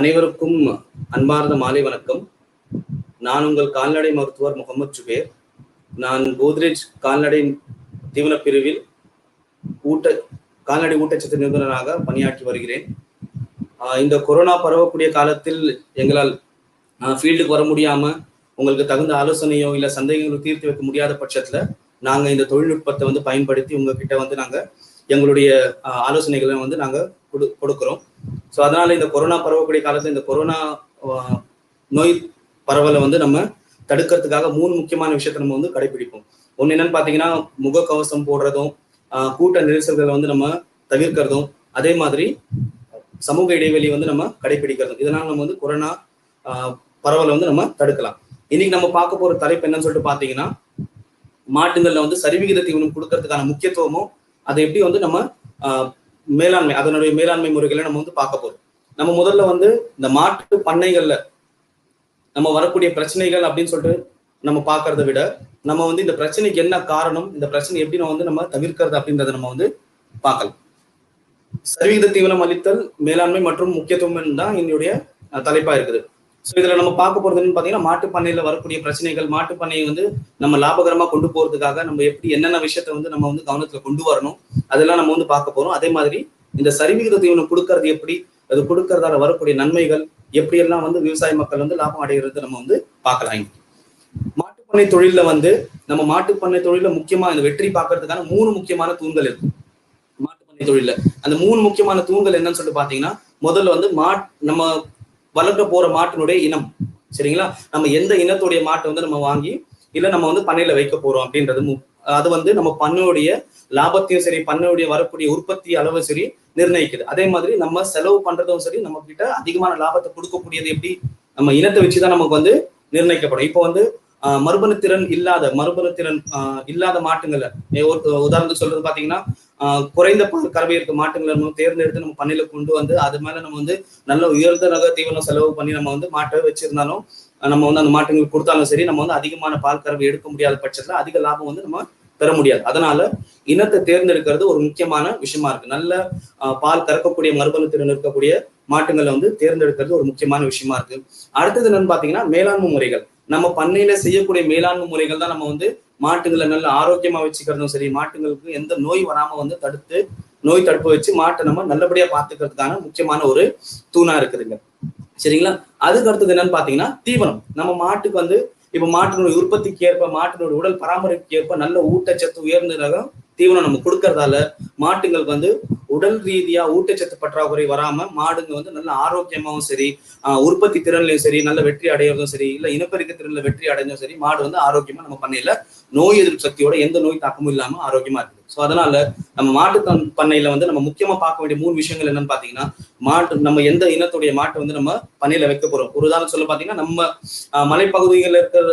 அனைவருக்கும் அன்பார்ந்த மாலை வணக்கம். நான் உங்கள் கால்நடை மருத்துவர் முகமது ஜுபேர். நான் கோத்ரேஜ் கால்நடை தீவன பிரிவில் ஊட்ட கால்நடை ஊட்டச்சத்து நிபுணராக பணியாற்றி வருகிறேன். இந்த கொரோனா பரவக்கூடிய காலத்தில் எங்களால் ஃபீல்டுக்கு வர முடியாம உங்களுக்கு தகுந்த ஆலோசனையோ இல்லை சந்தேகங்களோ தீர்த்து வைக்க முடியாத பட்சத்துல நாங்கள் இந்த தொழில்நுட்பத்தை வந்து பயன்படுத்தி உங்ககிட்ட வந்து நாங்கள் எங்களுடைய ஆலோசனைகளை வந்து நாங்கள் கொடு கொடுக்குறோம். ஸோ அதனால இந்த கொரோனா பரவக்கூடிய காலத்துல இந்த கொரோனா நோய் பரவலை வந்து நம்ம தடுக்கிறதுக்காக மூணு முக்கியமான விஷயத்த நம்ம வந்து கடைபிடிப்போம். ஒன்று என்னன்னு பார்த்தீங்கன்னா முகக்கவசம் போடுறதும் ஆஹ் கூட்ட நெரிசல்களை வந்து நம்ம தவிர்க்கிறதும் அதே மாதிரி சமூக இடைவெளி வந்து நம்ம கடைபிடிக்கிறதும். இதனால நம்ம வந்து கொரோனா ஆஹ் பரவலை வந்து நம்ம தடுக்கலாம். இன்னைக்கு நம்ம பார்க்க போற தலைப்பு என்னன்னு சொல்லிட்டு பார்த்தீங்கன்னா மாட்டுங்கள்ல வந்து சரிவிகித தீவனம் கொடுக்கறதுக்கான முக்கியத்துவமும் அதை எப்படி வந்து நம்ம ஆஹ் மேலாண்மை அதனுடைய மேலாண்மை முறைகளை நம்ம வந்து பார்க்க போறோம். நம்ம முதல்ல வந்து இந்த மாட்டு பண்ணைகள்ல நம்ம வரக்கூடிய பிரச்சனைகள் அப்படின்னு சொல்லிட்டு நம்ம பார்க்கறத விட நம்ம வந்து இந்த பிரச்சனைக்கு என்ன காரணம் இந்த பிரச்சனை எப்படி நம்ம வந்து நம்ம தவிர்க்கிறது அப்படின்றத நம்ம வந்து பார்க்கலாம். சரிவிகித தீவனம் அளித்தல் மேலாண்மை மற்றும் முக்கியத்துவம் தான் என்னுடைய தலைப்பா இருக்குது. ஸோ இதுல நம்ம பார்க்க போறதுன்னு என்னன்னு பாத்தீங்கன்னா மாட்டு பண்ணையில வரக்கூடிய பிரச்சனைகள் மாட்டு பண்ணையை வந்து நம்ம லாபகரமா கொண்டு போறதுக்காக நம்ம எப்படி என்னென்ன விஷயத்த வந்து நம்ம வந்து கவனத்துல கொண்டு வரணும் அதெல்லாம் நம்ம வந்து பார்க்க போறோம். அதே மாதிரி இந்த சரிவிகித தீவனம் கொடுக்கறது எப்படி அது கொடுக்கறதால வரக்கூடிய நன்மைகள் எப்படியெல்லாம் வந்து விவசாய மக்கள் வந்து லாபம் அடைகிறது நம்ம வந்து பார்க்கலாம் இங்க. மாட்டுப்பண்ணை தொழிலில் வந்து நம்ம மாட்டுப்பண்ணை தொழில முக்கியமா இந்த வெற்றி பார்க்கறதுக்கான மூணு முக்கியமான தூண்கள் இருக்கு. மாட்டுப்பண்ணை தொழிலில். அந்த மூணு முக்கியமான தூண்கள் என்னன்னு சொல்லிட்டு பாத்தீங்கன்னா முதல்ல வந்து மாட் நம்ம வளர்க்க போற மாட்டினுடைய இனம். சரிங்களா? நம்ம எந்த இனத்துடைய மாட்டை வந்து நம்ம வாங்கி இல்ல நம்ம வந்து பண்ணையில வைக்க போறோம் அப்படின்றது அது வந்து நம்ம பண்ணுடைய லாபத்தையும் சரி பண்ணுடைய வரக்கூடிய உற்பத்தி அளவு சரி நிர்ணயிக்குது. அதே மாதிரி நம்ம செலவு பண்றதும் சரி நம்ம கிட்ட அதிகமான லாபத்தை கொடுக்கக்கூடியது எப்படி? நம்ம இனத்தை வச்சுதான் நமக்கு வந்து நிர்ணயிக்கப்படும். இப்போ வந்து ஆஹ், மறுபணுத்திறன் இல்லாத மறுபணுத்திறன் ஆஹ், இல்லாத மாட்டுங்களை ஒரு உதாரணத்துக்கு சொல்றது பாத்தீங்கன்னா குறைந்த பால் கறவை இருக்க மாட்டுங்களை நம்ம தேர்ந்தெடுத்து நம்ம பண்ணையில கொண்டு வந்து அது மேல நம்ம வந்து நல்ல உயர்ந்த ரக தீவனம் செலவு பண்ணி நம்ம வந்து மாட்டை வச்சிருந்தாலும் நம்ம வந்து அந்த மாட்டுங்களுக்கு கொடுத்தாலும் சரி நம்ம வந்து அதிகமான பால் கறவை எடுக்க முடியாத பட்சத்துல அதிக லாபம் வந்து நம்ம பெற முடியாது. அதனால இனத்தை தேர்ந்தெடுக்கிறது ஒரு முக்கியமான விஷயமா இருக்கு. நல்ல பால் கறக்கக்கூடிய மறுபணுத்திறன் இருக்கக்கூடிய மாட்டுங்களை வந்து தேர்ந்தெடுக்கிறது ஒரு முக்கியமான விஷயமா இருக்கு. அடுத்தது என்னன்னு பாத்தீங்கன்னா மேலாண்மை முறைகள். நம்ம பண்ணையில செய்யக்கூடிய மேலாண்மை முறைகள் தான் நம்ம வந்து மாட்டுங்களை நல்ல ஆரோக்கியமா வச்சுக்கிறதும் சரி மாட்டுங்களுக்கு எந்த நோய் வராம வந்து தடுத்து நோய் தடுப்பு வச்சு மாட்டை நம்ம நல்லபடியா பாத்துக்கிறதுக்கான முக்கியமான ஒரு தூணா இருக்குதுங்க. சரிங்களா? அதுக்கு அடுத்தது என்னன்னு பாத்தீங்கன்னா தீவனம். நம்ம மாட்டுக்கு வந்து இப்ப மாட்டினுடைய உற்பத்திக்கு ஏற்ப மாட்டினுடைய உடல் பராமரிப்புக்கு ஏற்ப நல்ல ஊட்டச்சத்து உயர்ந்த ரகம் தீவனம் நம்ம கொடுக்கறதால மாட்டுங்களுக்கு வந்து உடல் ரீதியா ஊட்டச்சத்து பற்றாக்குறை வராம மாடுங்க வந்து நல்ல ஆரோக்கியமாவும் சரி உற்பத்தி திறன்லையும் சரி நல்ல வெற்றி அடையிறதும் சரி இல்ல இனப்பெருக்க திறன்ல வெற்றி அடைஞ்சும் சரி மாடு வந்து ஆரோக்கியமா நம்ம பண்ணையில நோய் எதிர்ப்பு சக்தியோட எந்த நோய் தாக்கமும் இல்லாம ஆரோக்கியமா இருக்குது. ஸோ அதனால நம்ம மாட்டு பண்ணையில வந்து நம்ம முக்கியமா பார்க்க வேண்டிய மூணு விஷயங்கள் என்னன்னு பாத்தீங்கன்னா மாட்டு நம்ம எந்த இனத்துடைய மாட்டை வந்து நம்ம பண்ணையில வைக்க போறோம். ஒரு உதாரணம் சொல்ல பாத்தீங்கன்னா நம்ம மலைப்பகுதிகளில் இருக்கிற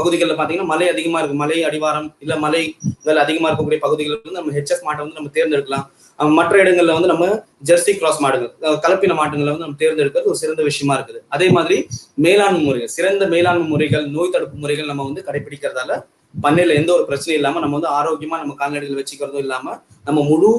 பகுதிகளில் பாத்தீங்கன்னா மலை அதிகமா இருக்கு. மலை அடிவாரம் இல்ல மலைகள் அதிகமா இருக்கக்கூடிய பகுதிகளில் வந்து நம்ம ஹெச்எஃப் மாட்டை வந்து நம்ம தேர்ந்தெடுக்கலாம். மற்ற இடங்கள்ல வந்து நம்ம ஜெர்சி கிராஸ் மாடுகள் கலப்பின மாட்டுங்களை வந்து நம்ம தேர்ந்தெடுக்கிறது ஒரு சிறந்த விஷயமா இருக்குது. அதே மாதிரி மேலாண்மை முறைகள் சிறந்த மேலாண்மை முறைகள் நோய் தடுப்பு முறைகள் நம்ம வந்து கடைபிடிக்கிறதால பண்ணையில எந்த ஒரு பிரச்சனையும் இல்லாம நம்ம வந்து ஆரோக்கியமா நம்ம கால்நடைகள் வச்சுக்கிறதும் இல்லாம நம்ம முழு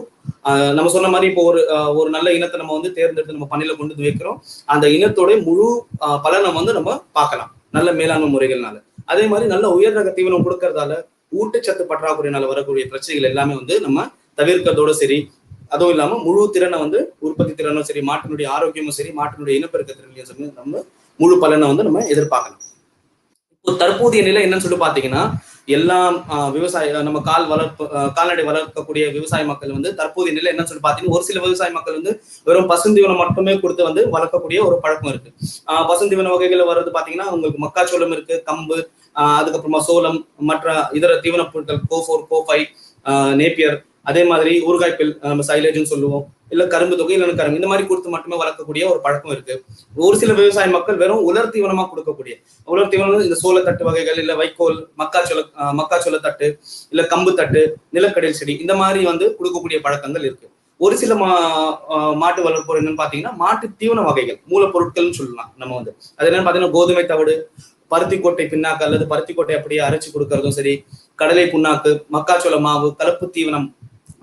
ஆஹ், நம்ம சொன்ன மாதிரி இப்போ ஒரு ஒரு நல்ல இனத்தை நம்ம வந்து தேர்ந்தெடுத்து நம்ம பண்ணையில கொண்டு வந்து வைக்கிறோம். அந்த இனத்தோட முழு ஆஹ், பலனை வந்து நம்ம பார்க்கலாம். நல்ல மேலாண்மை முறைகள்னால. அதே மாதிரி நல்ல உயர் ரக தீவனம் கொடுக்கறதால ஊட்டச்சத்து பற்றாக்குறையினால வரக்கூடிய பிரச்சனைகள் எல்லாமே வந்து நம்ம தவிர்க்கிறதோட சரி. அதுவும் இல்லாம முழு திறனை வந்து உற்பத்தி திறனும் சரி மாட்டினுடைய ஆரோக்கியமும் சரி மாட்டினுடைய இனப்பெருக்க சரி நம்ம முழு பலனை வந்து நம்ம எதிர்பார்க்கலாம். இப்போ தற்போதைய நிலை என்னன்னு சொல்லி பாத்தீங்கன்னா எல்லாம் விவசாய நம்ம கால் வளர்ப்பு கால்நடை வளர்க்கக்கூடிய விவசாய மக்கள் வந்து தற்போதைய நிலை என்னன்னு சொல்லி பார்த்தீங்கன்னா ஒரு சில விவசாய மக்கள் வந்து வெறும் பசுந்தீவனம் மட்டுமே கொடுத்து வந்து வளர்க்கக்கூடிய ஒரு பழக்கம் இருக்கு. ஆஹ், பசுந்தீவன வகைகள் வர்றது பாத்தீங்கன்னா உங்களுக்கு மக்காச்சோளம் இருக்கு கம்பு ஆஹ், அதுக்கப்புறமா சோளம் மற்ற இதர தீவன பொருட்கள் CO four CO five Napier அதே மாதிரி ஊறுகாய்ப்பில் நம்ம சைலேஜ்னு சொல்லுவோம். இல்ல கரும்பு தொகை இல்லைன்னு கரும்பு. இந்த மாதிரி கொடுத்து மட்டுமே வளர்க்கக்கூடிய ஒரு பழக்கம் இருக்கு. ஒரு சில விவசாய மக்கள் வெறும் உலர் தீவனமா கொடுக்கக்கூடிய உலர் தீவனம் இந்த சோளத்தட்டு வகைகள் இல்ல வைக்கோல் மக்காச்சோள மக்காச்சோள தட்டு இல்ல கம்பு தட்டு நிலக்கடல் செடி இந்த மாதிரி வந்து கொடுக்கக்கூடிய பழக்கங்கள் இருக்கு. ஒரு சில மா ஆஹ் மாட்டு வளர்ப்போர் என்னன்னு பாத்தீங்கன்னா மாட்டு தீவன வகைகள் மூலப்பொருட்கள்னு சொல்லலாம் நம்ம வந்து. அது என்னன்னு பாத்தீங்கன்னா கோதுமை தவிடு பருத்தி பின்னாக்கு அல்லது பருத்திக்கோட்டை அப்படியே அரைச்சு கொடுக்கறதும் சரி கடலை புண்ணாக்கு மக்காச்சோள மாவு கலப்பு தீவனம்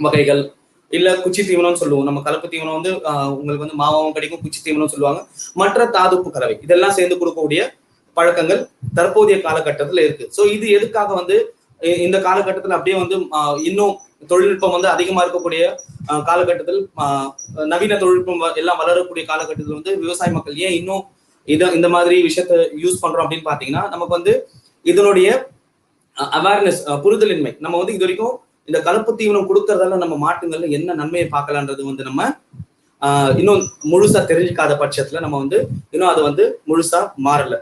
வகைகள் இல்ல குச்சி தீவனம்னு சொல்லுவோம். நம்ம கலப்பு தீவனம் வந்து உங்களுக்கு வந்து மாவாவும் கிடைக்கும் குச்சி தீவனம் சொல்லுவாங்க. மற்ற தாதுப்பு கலவை இதெல்லாம் சேர்ந்து கொடுக்கக்கூடிய பழக்கங்கள் தற்போதைய காலகட்டத்துல இருக்கு. சோ இது எதுக்காக வந்து இந்த காலகட்டத்துல அப்படியே வந்து இன்னும் தொழில்நுட்பம் வந்து அதிகமா இருக்கக்கூடிய காலகட்டத்தில் நவீன தொழில்நுட்பம் வ- எல்லாம் வளரக்கூடிய காலகட்டத்தில் வந்து விவசாய மக்கள் ஏன் இன்னும் இத இந்த மாதிரி விஷயத்த யூஸ் பண்றோம் அப்படின்னு பாத்தீங்கன்னா நமக்கு வந்து இதனுடைய அவேர்னஸ் புரிதலின்மை. நம்ம வந்து இது வரைக்கும் இந்த கலப்பு தீவனம் கொடுக்கறதால நம்ம மாட்டுங்கள்ல என்ன நன்மையை பார்க்கலான்றது வந்து நம்ம ஆஹ், இன்னும் முழுசா தெரிஞ்சுக்காத பட்சத்துல நம்ம வந்து இன்னும் அது வந்து முழுசா மாறல.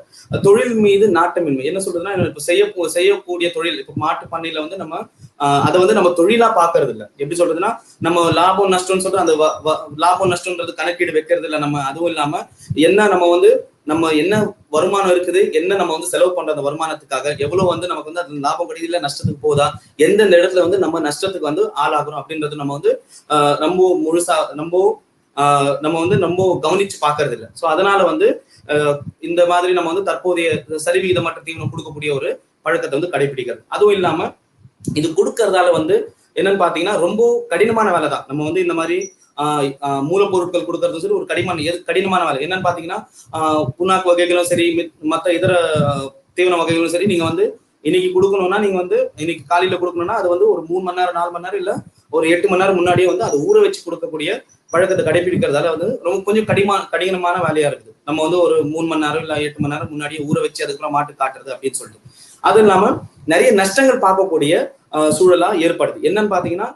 தொழில் மீது நாட்டமின்மை. என்ன சொல்றதுன்னா இப்ப செய்ய செய்யக்கூடிய தொழில் இப்ப மாட்டு பண்ணையில வந்து நம்ம ஆஹ், அதை வந்து நம்ம தொழிலா பாக்குறது இல்ல எப்படி சொல்றதுன்னா நம்ம லாபம் நஷ்டம்னு சொல்லிட்டு அந்த வ- லாபம் நஷ்டம்ன்றது கணக்கீடு வைக்கிறது இல்ல நம்ம. அதுவும் இல்லாம என்ன நம்ம வந்து நம்ம என்ன வருமானம் இருக்குது? என்ன நம்ம வந்து செலவு பண்ற அந்த வருமானத்துக்காக? எவ்வளவு வந்து நமக்கு வந்து அது லாபம் கிடையாது இல்ல நஷ்டத்துக்கு போதா எந்தெந்த இடத்துல வந்து நம்ம நஷ்டத்துக்கு வந்து ஆளாகிறோம் அப்படின்றது நம்ம வந்து ரொம்ப முழுசா ரொம்ப ஆஹ், நம்ம வந்து ரொம்ப கவனிச்சு பாக்குறது இல்ல சோ அதனால வந்து இந்த மாதிரி நம்ம வந்து தற்போதைய சரிவிகிதமற்ற தீவனம் கொடுக்கக்கூடிய ஒரு பழக்கத்தை வந்து கடைபிடிக்கிறது அதுவும் இல்லாம இது கொடுக்கறதால வந்து என்னன்னு பாத்தீங்கன்னா ரொம்ப கடினமான வேலை தான் நம்ம வந்து இந்த மாதிரி மூலப்பொருட்கள் கொடுக்கறதும் சரி ஒரு கடிமான கடினமான வேலை. என்னன்னு பாத்தீங்கன்னா புண்ணாக்கு வகைகளும் சரி மற்ற இதர தீவன வகைகளும் சரி நீங்க வந்து இன்னைக்கு கொடுக்கணும்னா நீங்க வந்து இன்னைக்கு காலையில கொடுக்கணும்னா அது வந்து ஒரு மூணு மணி நேரம் நாலு மணி நேரம் இல்ல ஒரு எட்டு மணி நேரம் முன்னாடியே வந்து அதை ஊற வச்சு கொடுக்கக்கூடிய பழக்கத்தை கடைபிடிக்கிறதால வந்து ரொம்ப கொஞ்சம் கடிமா கடினமான வேலையா இருக்குது. நம்ம வந்து ஒரு மூணு மணி நேரம் இல்ல எட்டு மணி நேரம் முன்னாடியே ஊற வச்சு அதுக்கப்புறம் மாட்டு காட்டுறது அப்படின்னு சொல்லிட்டு. அது இல்லாம நிறைய நஷ்டங்கள் பார்க்கக்கூடிய சூழலா ஏற்படுது. என்னன்னு பாத்தீங்கன்னா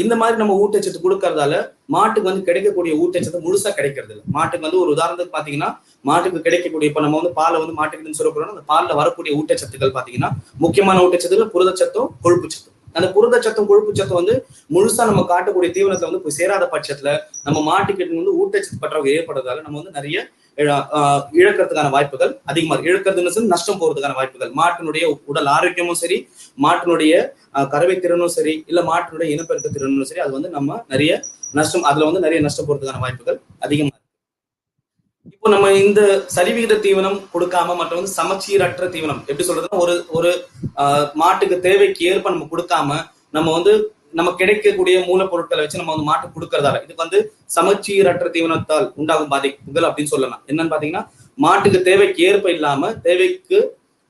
இந்த மாதிரி நம்ம ஊட்டச்சத்து கொடுக்கறதால மாட்டுக்கு வந்து கிடைக்கக்கூடிய ஊட்டச்சத்து முழுசா கிடைக்கிறது இல்லை. மாட்டுக்கு வந்து ஒரு உதாரணத்துக்கு பாத்தீங்கன்னா மாட்டுக்கு கிடைக்கக்கூடிய இப்ப நம்ம வந்து பாலை வந்து மாட்டுக்கு சொல்ல அந்த பாலில் வரக்கூடிய ஊட்டச்சத்துக்கள் பாத்தீங்கன்னா முக்கியமான ஊட்டச்சத்துக்கள் புரதச்சத்தும் கொழுப்பு சத்தும் அந்த புரதச்சத்தும் கொழுப்பு சத்தம் வந்து முழுசா நம்ம காட்டக்கூடிய தீவனத்துல வந்து போய் சேராத பட்சத்துல நம்ம மாட்டுக்கிட்ட வந்து ஊட்டச்சத்து பற்றவங்க ஏற்படுறதால நம்ம வந்து நிறைய இழக்கிறதுக்கான வாய்ப்புகள் அதிகமா இருக்கு இழக்கிறதுன்னு சொல்லி நஷ்டம் போறதுக்கான வாய்ப்புகள். மாட்டினுடைய உடல் ஆரோக்கியமும் சரி மாட்டினுடைய ஆஹ் கறவை திறனும் சரி இல்ல மாட்டினுடைய இனப்பெருக்க திறனும் சரி அது வந்து நம்ம நிறைய நஷ்டம் அதுல வந்து நிறைய நஷ்டம் போறதுக்கான வாய்ப்புகள் அதிகமா இருக்கு. இப்போ நம்ம இந்த சரிவிகித தீவனம் கொடுக்காம மற்ற வந்து சமச்சீரற்ற தீவனம் எப்படி சொல்றதுன்னா ஒரு ஒரு மாட்டுக்கு தேவைக்கு ஏற்ப நம்ம கொடுக்காம நம்ம வந்து நம்ம கிடைக்கக்கூடிய மூலப்பொருட்களை வச்சு நம்ம வந்து மாட்டு கொடுக்கறதால. இதுக்கு வந்து சமச்சீரற்ற தீவனத்தால் உண்டாகும் பாதிப்புகள் அப்படின்னு சொல்லலாம். என்னன்னு பாத்தீங்கன்னா மாட்டுக்கு தேவைக்கு ஏற்ப இல்லாம தேவைக்கு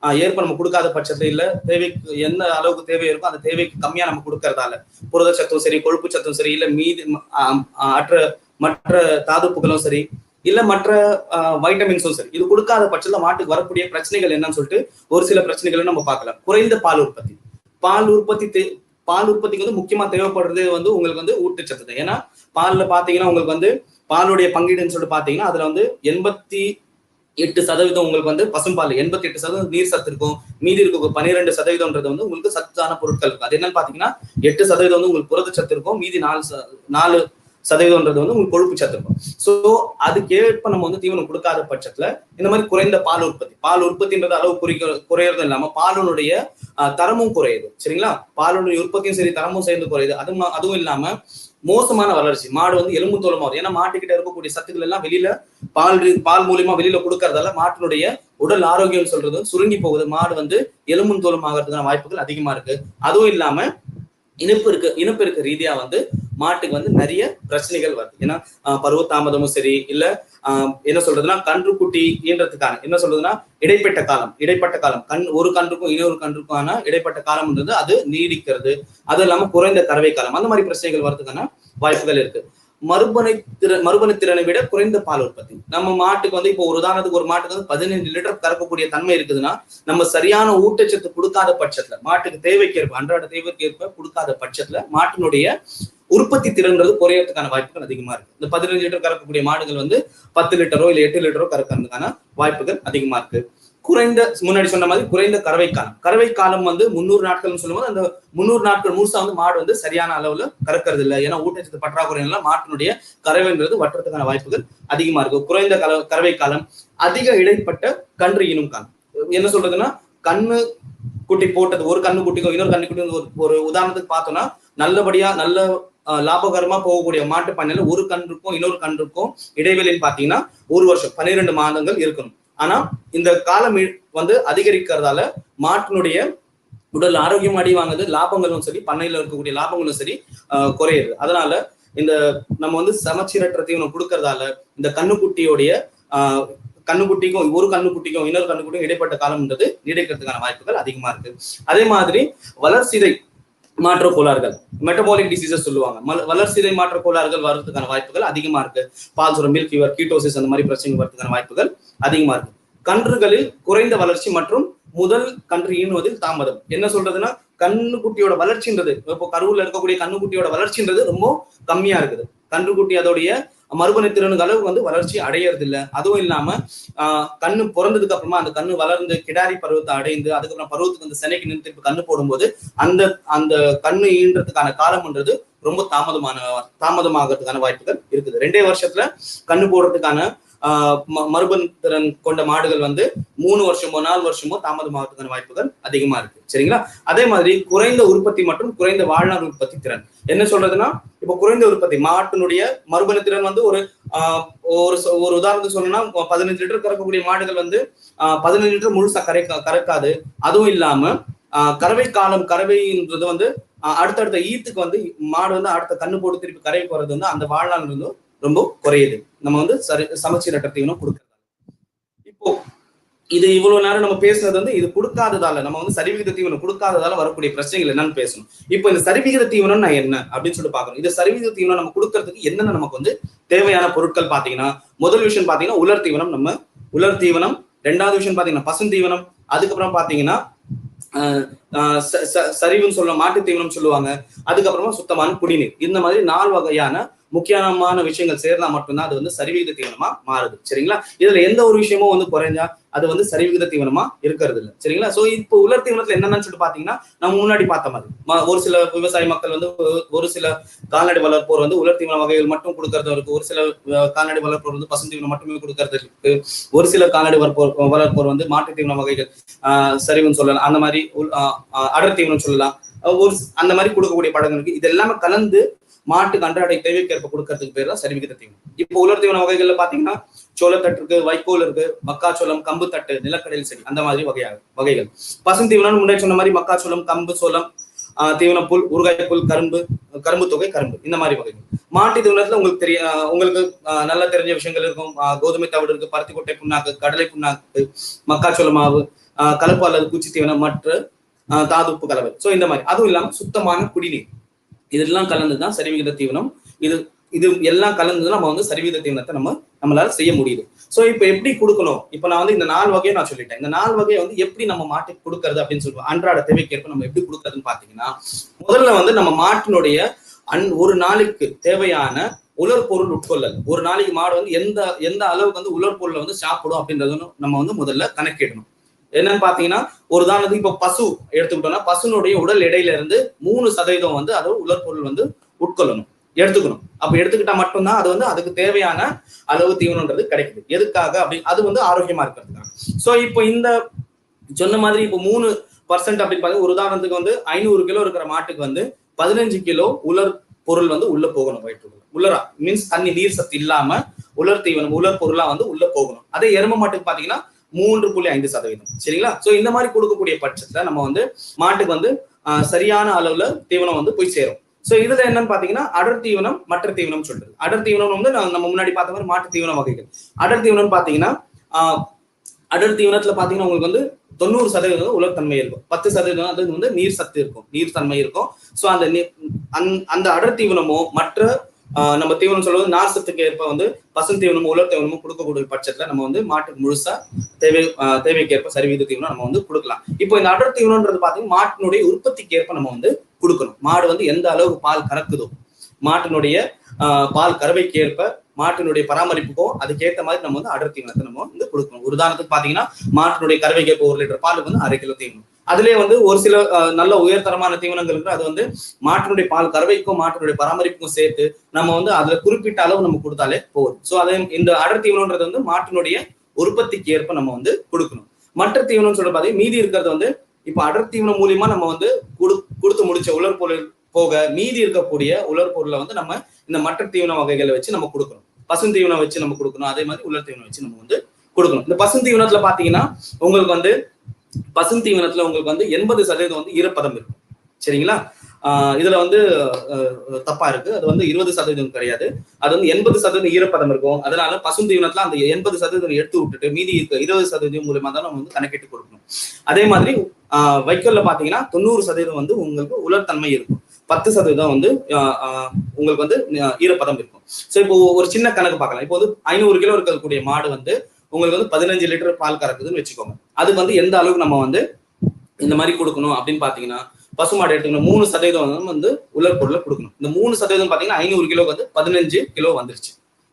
ஏற்ப நம்ம கொடுக்காத பட்சத்துல இல்ல தேவைக்கு எந்த அளவுக்கு தேவை இருக்கோ அந்த தேவைக்கு கம்மியா நம்ம கொடுக்கறதால. புரத சத்தும் சரி கொழுப்பு சத்தும் சரி இல்ல மீதி அற்ற மற்ற தாதுப்புகளும் சரி இல்ல மற்ற வைட்டமின்ஸும் சரி இது கொடுக்காத பட்சத்துல மாட்டுக்கு வரக்கூடிய பிரச்சனைகள் என்னன்னு சொல்லிட்டு ஒரு சில பிரச்சனைகளை நம்ம பார்க்கலாம். குறைந்த பால் உற்பத்தி. பால் உற்பத்தி தே- பால் உற்பத்திக்கு வந்து முக்கியமா தேவைப்படுறது வந்து உங்களுக்கு வந்து ஊட்டச்சத்து தான் ஏன்னா பால்ல பாத்தீங்கன்னா உங்களுக்கு வந்து பாலுடைய பங்கீடுன்னு சொல்லிட்டு பாத்தீங்கன்னா அதுல வந்து எண்பத்தி எட்டு சதவீதம் உங்களுக்கு வந்து பசும்பால் எண்பத்தி எட்டு சதவீதம் நீர் சத்து இருக்கும். மீதி இருக்க பன்னிரெண்டு சதவீதம்ன்றது வந்து உங்களுக்கு சத்தான பொருட்கள் இருக்கும். அது என்னன்னு பாத்தீங்கன்னா எட்டு சதவீதம் வந்து உங்களுக்கு புரத சத்து இருக்கும். மீதி நாலு ச- நாலு சதவீதம்ன்றது வந்து உங்களுக்கு கொழுப்பு சத்து இருக்கும் ஸோ அதுக்கேற்ப நம்ம வந்து தீவனம் கொடுக்காத பட்சத்துல இந்த மாதிரி குறைந்த பால் உற்பத்தி பால் உற்பத்தின்றது அளவு குறைக்க குறையறதும் இல்லாம பாலினுடைய தரமும் குறையுது. சரிங்களா? பாலுடைய உற்பத்தியும் சரி தரமும் சேர்ந்து குறையுது. அது அதுவும் இல்லாம மோசமான வளர்ச்சி. மாடு வந்து எலும்பு தோலமா வரும். ஏன்னா மாட்டுக்கிட்ட இருக்கக்கூடிய சத்துக்கள் எல்லாம் வெளியில பால் பால் மூலியமா வெளியில கொடுக்கறதால மாட்டினுடைய உடல் ஆரோக்கியம் சொல்றது சுருங்கி போகுது. மாடு வந்து எலும்பு தோலம் ஆகிறதுக்கான வாய்ப்புகள் அதிகமா இருக்கு. அதுவும் இல்லாம இனிப்பு இருக்கு இனிப்பு இனப்பெருக்க ரீதியா வந்து மாட்டுக்கு வந்து நிறைய பிரச்சனைகள் வருது. ஏன்னா ஆஹ், பருவ தாமதமும் சரி இல்ல ஆஹ், என்ன சொல்றதுன்னா கன்றுக்குட்டின்றதுக்கான என்ன சொல்றதுன்னா இடைப்பட்ட காலம் இடைப்பட்ட காலம். கண் ஒரு கன்றுக்கும் இன்னொரு கன்றுக்கான இடைப்பட்ட காலம்ன்றது அது நீடிக்கிறது. அது இல்லாம குறைந்த கறவை காலம். அந்த மாதிரி பிரச்சனைகள் வரதுக்கான வாய்ப்புகள் இருக்கு. மறுபனை திறன் மறுபனை திறனை விட குறைந்த பால் உற்பத்தி. நம்ம மாட்டுக்கு வந்து இப்போ ஒரு உதாரணத்துக்கு ஒரு மாட்டுக்கு வந்து பதினஞ்சு லிட்டர் கறக்கக்கூடிய தன்மை இருக்குதுன்னா நம்ம சரியான ஊட்டச்சத்து கொடுக்காத பட்சத்துல மாட்டுக்கு தேவைக்கு ஏற்ப அன்றாட தேவைக்கு ஏற்ப கொடுக்காத பட்சத்துல மாட்டினுடைய உற்பத்தி திறன்றது குறையறதுக்கான வாய்ப்புகள் அதிகமா இருக்கு. இந்த பதினஞ்சு லிட்டர் கறக்கக்கூடிய மாடுகள் வந்து பத்து லிட்டரோ இல்ல எட்டு லிட்டரோ கறக்கிறதுக்கான வாய்ப்புகள் அதிகமா இருக்கு. குறைந்த முன்னாடி சொன்ன மாதிரி குறைந்த கறவை காலம் கறவை காலம் வந்து முந்நூறு நாட்கள்னு சொல்லும்போது அந்த முந்நூறு நாட்கள் முழுசா வந்து மாடு வந்து சரியான அளவுல கறக்கிறது இல்லை ஏன்னா ஊட்டச்சத்து பற்றாக்குறையினால மாட்டினுடைய கறவைங்கிறது வட்டுறதுக்கான வாய்ப்புகள் அதிகமா இருக்கு. குறைந்த கல கறவை காலம் அதிக இடைப்பட்ட கன்று இனும் காலம். என்ன சொல்றதுன்னா கண்ணு குட்டி போட்டது ஒரு கண்ணு குட்டிக்கும் இன்னொரு கண்ணு குட்டி ஒரு ஒரு உதாரணத்துக்கு பார்த்தோம்னா நல்லபடியா நல்ல லாபகரமா போகக்கூடிய மாட்டு பண்ணையில ஒரு கன்றுக்கும் இன்னொரு கன்றுக்கும் இடைவெளின்னு பாத்தீங்கன்னா ஒரு வருஷம் பன்னிரெண்டு மாதங்கள் இருக்கணும். ஆனா இந்த காலம் வந்து அதிகரிக்கிறதால மாட்டினுடைய உடல் ஆரோக்கியம் அடி வாங்குது லாபங்களும் சரி பண்ணையில இருக்கக்கூடிய லாபங்களும் சரி அஹ், குறையுது. அதனால இந்த நம்ம வந்து சமச்சீரற்ற தீவனம் கொடுக்கறதால இந்த கண்ணுக்குட்டியோடைய ஆஹ் கண்ணுக்குட்டிக்கும் ஒரு கண்ணுக்குட்டிக்கும் இன்னொரு கண்ணுக்குட்டிக்கும் இடைப்பட்ட காலம்ன்றது நீடிக்கிறதுக்கான வாய்ப்புகள் அதிகமா இருக்கு. அதே மாதிரி வளர்சிதை மாற்ற கோளாறுகள் மெட்டபாலிக் டிசீசஸ் சொல்லுவாங்க. மல- வளர்சிதை மாற்ற கோளாறுகள் வர்றதுக்கான வாய்ப்புகள் அதிகமா இருக்கு. பால் சுரம் மில்க் ஃபீவர் கீட்டோசிஸ் அந்த மாதிரி பிரச்சனைகள் வரதுக்கான வாய்ப்புகள் அதிகமா இருக்கு. கன்றுகளில் குறைந்த வளர்ச்சி மற்றும் முதல் கன்று ஈனுவதில் தாமதம். என்ன சொல்றதுன்னா கண்ணுக்குட்டியோட வளர்ச்சின்றது இப்போ கருவுல இருக்கக்கூடிய கண்ணுக்குட்டியோட வளர்ச்சின்றது ரொம்ப கம்மியா இருக்குது. கன்றுக்குட்டி அதோடைய மறுபணி திறனுக்கு அளவு வந்து வளர்ச்சி அடையிறது இல்லை அதுவும் இல்லாம ஆஹ் கண்ணு பிறந்ததுக்கு அப்புறமா அந்த கண்ணு வளர்ந்து கிடாரி பருவத்தை அடைந்து அதுக்கப்புறம் பருவத்துக்கு அந்த சினைக்கு நின்று இப்ப கண்ணு போடும்போது அந்த அந்த கண்ணு ஈன்றதுக்கான காலம்ன்றது ரொம்ப தாமதமான தாமதமாகிறதுக்கான வாய்ப்புகள் இருக்குது. ரெண்டே வருஷத்துல கண்ணு போடுறதுக்கான மரபணு திறன் கொண்ட மாடுகள் வந்து மூணு வருஷமோ நாலு வருஷமோ தாமதமாகிறதுக்கான வாய்ப்புகள் அதிகமா இருக்கு. சரிங்களா? அதே மாதிரி குறைந்த உற்பத்தி மற்றும் குறைந்த வாழ்நாள் உற்பத்தி திறன். என்ன சொல்றதுன்னா இப்போ குறைந்த உற்பத்தி மாட்டினுடைய மறுபணு திறன் வந்து ஒரு ஆஹ் ஒரு ஒரு உதாரணத்துக்கு சொல்லணும்னா பதினஞ்சு லிட்டர் கறக்கக்கூடிய மாடுகள் வந்து ஆஹ் பதினஞ்சு லிட்டர் முழுசா கரை கறக்காது. அதுவும் இல்லாம ஆஹ் கறவை காலம் கறவைன்றது வந்து ஆஹ் அடுத்தடுத்த ஈத்துக்கு வந்து மாடு வந்து அடுத்த கண்ணு போட்டு திருப்பி கரை போறது வந்து அந்த வாழ்நாள் வந்து ரொம்ப குறையுது. நம்ம வந்து சரி சமச்சீரற்ற தீவனம் கொடுக்கறதால. இப்போ இது இவ்வளவு நேரம் நம்ம பேசுனது வந்து இது கொடுக்காததால நம்ம வந்து சரிவிகித தீவனம் கொடுக்காததால வரக்கூடிய பிரச்சனைகள் என்னன்னு பேசணும். இப்போ இந்த சரிவிகித தீவனம் நான் என்ன அப்படின்னு சொல்லிட்டு பாக்கணும் இந்த சரிவிகித தீவனம் நம்ம கொடுக்கறதுக்கு என்னென்ன நமக்கு வந்து தேவையான பொருட்கள் பாத்தீங்கன்னா முதல் விஷயம் பாத்தீங்கன்னா உலர் தீவனம் நம்ம உலர் தீவனம் ரெண்டாவது விஷயம் பாத்தீங்கன்னா பசும் தீவனம் அதுக்கப்புறம் பாத்தீங்கன்னா ஆஹ் ஆஹ் ச- ச- சரிவுன்னு சொல்லுவோம் மாட்டு தீவனம் சொல்லுவாங்க. அதுக்கப்புறமா சுத்தமான குடிநீர். இந்த மாதிரி நாலு வகையான முக்கியமான விஷயங்கள் சேர்ந்தா மட்டும்தான் அது வந்து சரிவிகித தீவனமா மாறுது. சரிங்களா? இதுல எந்த ஒரு விஷயமும் வந்து குறைஞ்சா அது வந்து சரிவிகித தீவனமா இருக்கிறது இல்லை சரிங்களா? சோ இப்போ உலர் தீவனத்துல என்னன்னு சொல்லிட்டு பாத்தீங்கன்னா நம்ம முன்னாடி பார்த்த மாதிரி ஒரு சில விவசாய மக்கள் வந்து ஒரு- சில கால்நடை வளர்ப்போர் வந்து உலர் தீவன வகைகள் மட்டும் கொடுக்கறது இருக்கு. ஒரு சில கால்நடை வளர்ப்போர் வந்து பசு தீவனம் மட்டுமே கொடுக்கறது இருக்கு. ஒரு சில கால்நடை வளர்ப்போர் வளர்ப்போர் வந்து மாட்டு தீவன வகைகள் ஆஹ் சரிவுன்னு சொல்லலாம். அந்த மாதிரி உள்- அடர் தீவனம் சொல்லலாம். ஒரு அந்த மாதிரி கொடுக்கக்கூடிய படங்கள் இருக்கு. இது எல்லாமே கலந்து மாட்டுக்கு அன்றாட தேவைக்கேற்ப கொடுக்கறதுக்கு பேர் தான் சரிவிகித தீவனம். இப்போ உலர் தீவன வகைகள்ல பாத்தீங்கன்னா சோளத்தட்டு இருக்கு வைக்கோல் இருக்கு மக்காச்சோளம் கம்பு தட்டு நிலக்கடல் செடி அந்த மாதிரி வகையாக வகைகள். பசும் தீவனம் முன்னாடி சொன்ன மாதிரி மக்காச்சோளம் கம்பு சோளம் ஆஹ் தீவன புல் ஊறுகாய் புல் கரும்பு கரும்பு தொகை கரும்பு இந்த மாதிரி வகைகள். மாட்டு தீவனத்துல உங்களுக்கு தெரிய உங்களுக்கு ஆஹ் நல்லா தெரிஞ்ச விஷயங்கள் இருக்கும். ஆஹ் கோதுமை தவிடு இருக்கு பருத்தி கொட்டை புண்ணாக்கு கடலை புண்ணாக்கு மக்காச்சோள மாவு ஆஹ் கலப்பு அல்லது பூச்சி தீவனம் மற்ற ஆஹ் தாது உப்பு கலவை. சோ இந்த மாதிரி. அதுவும் இல்லாம சுத்தமான குடிநீர். இதெல்லாம் கலந்துதான் சரிவிகித தீவனம். இது இது எல்லாம் கலந்து நம்ம வந்து சரிவிகித தீவனத்தை நம்ம நம்மளால செய்ய முடியுது. சோ இப்போ எப்படி கொடுக்கணும்? இப்போ நான் வந்து இந்த நாலு வகையை நான் சொல்லிட்டேன். இந்த நாலு வகையை வந்து எப்படி நம்ம மாட்டுக்கு கொடுக்கறது அப்படின்னு சொல்லுவோம். அன்றாட தேவைக்கேற்ப நம்ம எப்படி கொடுக்கறதுன்னு பாத்தீங்கன்னா முதல்ல வந்து நம்ம மாட்டினுடைய அன் ஒரு நாளைக்கு தேவையான உலர் பொருள் உட்கொள்ளல். ஒரு நாளைக்கு மாடு வந்து எந்த எந்த அளவுக்கு வந்து உலர் பொருளை வந்து சாப்பிடும் அப்படின்றத நம்ம வந்து முதல்ல கணக்கிடணும். என்னன்னு பாத்தீங்கன்னா ஒரு உதாரணத்துக்கு இப்போ பசு எடுத்துக்கிட்டோம்னா பசுனுடைய உடல் எடையில இருந்து மூணு சதவீதம் வந்து அது உலர் பொருள் வந்து உட்கொள்ளணும். எடுத்துக்கணும். அப்ப எடுத்துக்கிட்டா மட்டும்தான் அது வந்து அதுக்கு தேவையான அளவு தீவனம்ன்றது கிடைக்குது. எதுக்காக அப்படி அது வந்து ஆரோக்கியமா இருக்கிறதுக்காக. சோ இப்போ இந்த சொன்ன மாதிரி இப்போ மூணு பர்சன்ட் அப்படின்னு பார்த்தா ஒரு உதாரணத்துக்கு வந்து ஐநூறு கிலோ இருக்கிற மாட்டுக்கு வந்து பதினஞ்சு கிலோ உலர் பொருள் வந்து உள்ள போகணும் வயிற்றுக்குள்ள உலரா மீன்ஸ் தண்ணி நீர் சத்து இல்லாம உலர் தீவனம் உலர் பொருளா வந்து உள்ள போகணும். அதே எரும மாட்டுக்கு பாத்தீங்கன்னா மூன்று புள்ளி ஐந்து சதவீதம். சரிங்களா? சோ இந்த மாதிரி கொடுக்கக்கூடிய பட்சத்துல நம்ம வந்து மாட்டுக்கு வந்து சரியான அளவுல தீவனம் வந்து போய் சேரும். சோ இதுல என்னன்னு பாத்தீங்கன்னா அடர் தீவனம் மற்ற தீவனம் சொல்றது. அடர் தீவனம் வந்து நம்ம முன்னாடி பார்த்த மாதிரி மாட்டு தீவன வகைகள். அடர் தீவனம் பாத்தீங்கன்னா அடர் தீவனத்துல பாத்தீங்கன்னா உங்களுக்கு வந்து தொண்ணூறு சதவீதம் உலகத்தன்மை இருக்கும். பத்து சதவீதம் அது வந்து நீர் சத்து இருக்கும். நீர் தன்மை இருக்கும். சோ அந்த நீ- அந்த- அந்த அடர் தீவனமோ மற்ற நம்ம தீவனம் சொல்வது நாசத்துக்கு ஏற்ப வந்து பசு தீவனமும் உலர் தீவனமும் கொடுக்கக்கூடிய பட்சத்துல நம்ம வந்து மாட்டுக்கு முழுசா தேவை தேவைக்கு ஏற்ப சரிவீத தீவனம் நம்ம வந்து கொடுக்கலாம். இப்போ இந்த அடர் தீவனம்ன்றது பாத்தீங்கன்னா மாட்டினுடைய உற்பத்திக்கு ஏற்ப நம்ம வந்து கொடுக்கணும். மாடு வந்து எந்த அளவுக்கு பால் கறக்குதோ மாட்டினுடைய பால் கறவைக்கு ஏற்ப மாட்டினுடைய பராமரிப்புக்கும் அதுக்கேற்ற மாதிரி நம்ம வந்து அடர் தீவனத்தை நம்ம வந்து கொடுக்கணும். ஒரு உதாரணத்துக்கு பாத்தீங்கன்னா மாட்டினுடைய கறவைக்கு ஏற்ப ஒரு லிட்டர் பால் வந்து அரை கிலோ தீவனம். அதுலயே வந்து ஒரு சில நல்ல உயர்தரமான தீவனங்கள் இருக்கு. அது வந்து மாட்டினுடைய பால் கறவைக்கும் மாட்டினுடைய பராமரிப்புக்கும் சேர்த்து நம்ம வந்து அதுல குறிப்பிட்ட அளவு நம்ம கொடுத்தாலே போதும். சோ அதே இந்த அடர் தீவனம்ன்றது வந்து மாட்டினுடைய உற்பத்திக்கு ஏற்ப நம்ம வந்து கொடுக்கணும். மற்ற தீவனம் சொல்ற பாதி மீதி இருக்கிறது வந்து இப்ப அடர் தீவனம் மூலியமா நம்ம வந்து கொடு- கொடுத்து முடிச்ச உலர் பொருள் போக மீதி இருக்கக்கூடிய உலர் பொருளை வந்து நம்ம இந்த மற்ற தீவன வகைகளை வச்சு நம்ம கொடுக்கணும். பசுந்தீவனம் வச்சு நம்ம கொடுக்கணும். அதே மாதிரி உலர் தீவனம் வச்சு நம்ம வந்து கொடுக்கணும். இந்த பசுந்தீவனத்துல பாத்தீங்கன்னா உங்களுக்கு வந்து பசுந்தீவனத்துல உங்களுக்கு வந்து எண்பது சதவீதம் வந்து ஈரப்பதம் இருக்கும். சரிங்களா? ஆஹ் இதுல வந்து அஹ், தப்பா இருக்கு. அது வந்து இருபது சதவீதம் கிடையாது. அது வந்து எண்பது சதவீதம் ஈரப்பதம் இருக்கும். அதனால பசுந்தீவனத்துல அந்த எண்பது சதவீதம் எடுத்து விட்டுட்டு மீதி இருக்க இருபது சதவீதம் மூலயமா தான் நம்ம வந்து கணக்கிட்டு கொடுக்கணும். அதே மாதிரி ஆஹ், வைக்கோல்ல பாத்தீங்கன்னா தொண்ணூறு சதவீதம் வந்து உங்களுக்கு உலர்த்தன்மை இருக்கும். பத்து சதவீதம் வந்து ஆஹ், ஆஹ், உங்களுக்கு வந்து ஈரப்பதம் இருக்கும். ஸோ இப்போ ஒரு சின்ன கணக்கு பார்க்கலாம். இப்போ வந்து ஐநூறு கிலோ இருக்கக்கூடிய மாடு வந்து உங்களுக்கு வந்து பதினஞ்சு லிட்டர் பால் கறக்குதுன்னு வச்சுக்கோங்க. அதுக்கு வந்து எந்த அளவுக்கு நம்ம வந்து இந்த மாதிரி கொடுக்கணும் அப்படின்னு பாத்தீங்கன்னா பசுமாடு எடுத்துக்கணும் மூணு சதவீதம் வந்து உலர் பொருளை கொடுக்கணும். இந்த மூணு சதவீதம் பாத்தீங்கன்னா ஐநூறு கிலோக்கு வந்து பதினஞ்சு கிலோ வந்துருச்சு.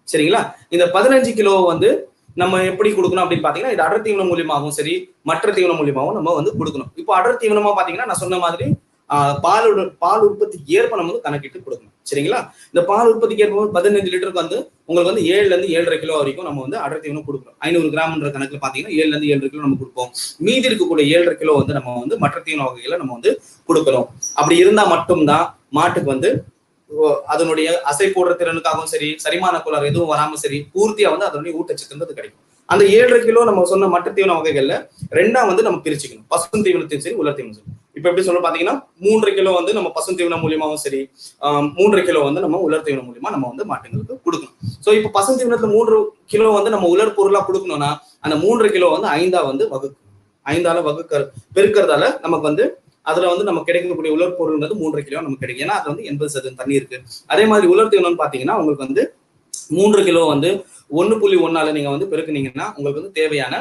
சரிங்களா? இந்த பதினஞ்சு கிலோ வந்து நம்ம எப்படி கொடுக்கணும் அப்படின்னு பாத்தீங்கன்னா இது அடர் தீவனம் மூலியமாகவும் சரி மற்ற தீவனம் மூலியமாகவும் நம்ம வந்து கொடுக்கணும். இப்போ அடர் தீவனமா பாத்தீங்கன்னா நான் சொன்ன மாதிரி பால் பால் உற்பத்திக்கு ஏற்ப நம்ம வந்து கணக்கிட்டு கொடுக்கணும். சரிங்களா? இந்த பால் உற்பத்திக்கு ஏற்ப பதினஞ்சு லிட்டருக்கு வந்து உங்களுக்கு வந்து ஏழுல இருந்து ஏழரை கிலோ வரைக்கும் நம்ம வந்து அடர் தீவனம் கொடுக்குறோம். ஐநூறு கிராம்ன்ற கணக்குல பாத்தீங்கன்னா ஏழுல இருந்து ஏழரை கிலோ நம்ம கொடுப்போம். மீதி இருக்கக்கூடிய ஏழரை கிலோ வந்து நம்ம வந்து மற்ற தீவன வகைகளை நம்ம வந்து கொடுக்கணும் அப்படி இருந்தா மட்டும்தான் மாட்டுக்கு வந்து அதனுடைய அசை போடுற திறனுக்காகவும் சரி சரிமான குளர் எதுவும் வராம சரி பூர்த்தியா வந்து அதனுடைய ஊட்டச்சத்துன்றது கிடைக்கும். அந்த ஏழரை கிலோ நம்ம சொன்ன மற்ற தீவன வகைகள்ல ரெண்டா வந்து நம்ம பிரிச்சுக்கணும். பசும் தீவனத்தையும் சரி உலர் தீவனம் சரி. இப்ப எப்படி சொல்ல பாத்தீங்கன்னா மூன்று கிலோ வந்து நம்ம பசு தீவனம் மூலியமாவும் சரி மூன்றரை மூன்று கிலோ வந்து நம்ம உலர் தீவனம் மூலியமா நம்ம வந்து மாட்டுங்களுக்கு கொடுக்கணும். சோ இப்ப பசு தீவனத்துல மூன்று கிலோ வந்து நம்ம உலர் பொருளா கொடுக்கணும்னா அந்த மூன்று கிலோ வந்து ஐந்தா வந்து வகு ஐந்தால வகுக்க பெருக்கிறதால நமக்கு வந்து அதுல வந்து நம்ம கிடைக்கக்கூடிய உலர் பொருள் வந்து மூன்று கிலோ நமக்கு கிடைக்கும். ஏன்னா அது வந்து எண்பது சதவீதம் தண்ணி இருக்கு. அதே மாதிரி உலர் தீவனம்னு பாத்தீங்கன்னா உங்களுக்கு வந்து மூன்று கிலோ வந்து ஒன்று புள்ளி ஒன்னால நீங்க வந்து பெருக்குனீங்கன்னா உங்களுக்கு வந்து தேவையான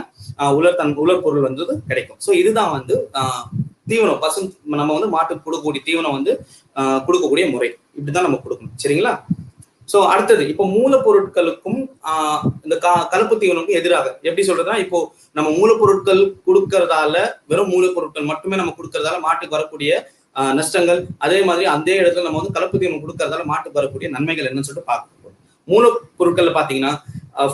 உலர் தன் உலர் பொருள் வந்து கிடைக்கும். சோ இதுதான் வந்து தீவனம் பசு நம்ம வந்து மாட்டுக்கு கொடுக்கக்கூடிய தீவனம் வந்து ஆஹ், கொடுக்கக்கூடிய முறை. இப்படிதான் நம்ம கொடுக்கணும். சரிங்களா? சோ அடுத்தது இப்போ மூலப்பொருட்களுக்கும் ஆஹ், இந்த க- கலப்பு தீவனமுக்கும் எதிராக எப்படி சொல்றதுன்னா இப்போ நம்ம மூலப்பொருட்கள் கொடுக்கறதால வெறும் மூலப்பொருட்கள் மட்டுமே நம்ம கொடுக்கறதால மாட்டுக்கு வரக்கூடிய ஆஹ், நஷ்டங்கள் அதே மாதிரி அதே இடத்துல நம்ம வந்து கலப்பு தீவனம் கொடுக்கறதால மாட்டுக்கு வரக்கூடிய நன்மைகள் என்னன்னு சொல்லிட்டு பார்க்க போறோம். மூலப்பொருட்கள்ல பாத்தீங்கன்னா